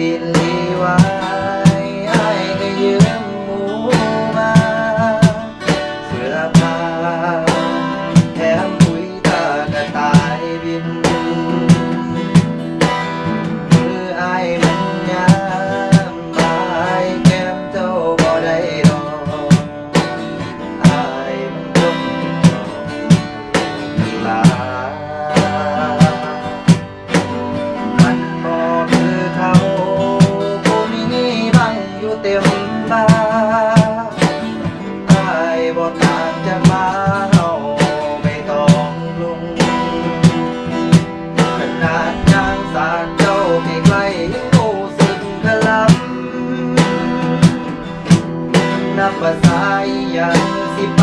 que เต็มตาไอ้บ่ต่างจะมาเอาไม่ต้องลุงขนาดนางสาดเจ้าที่ใกล้ยังรู้สึกกะลำนับภาษาอย่างสิไป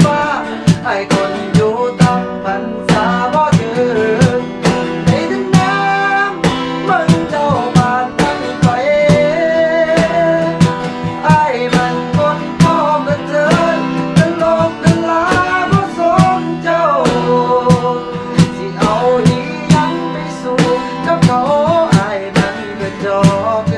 Oh.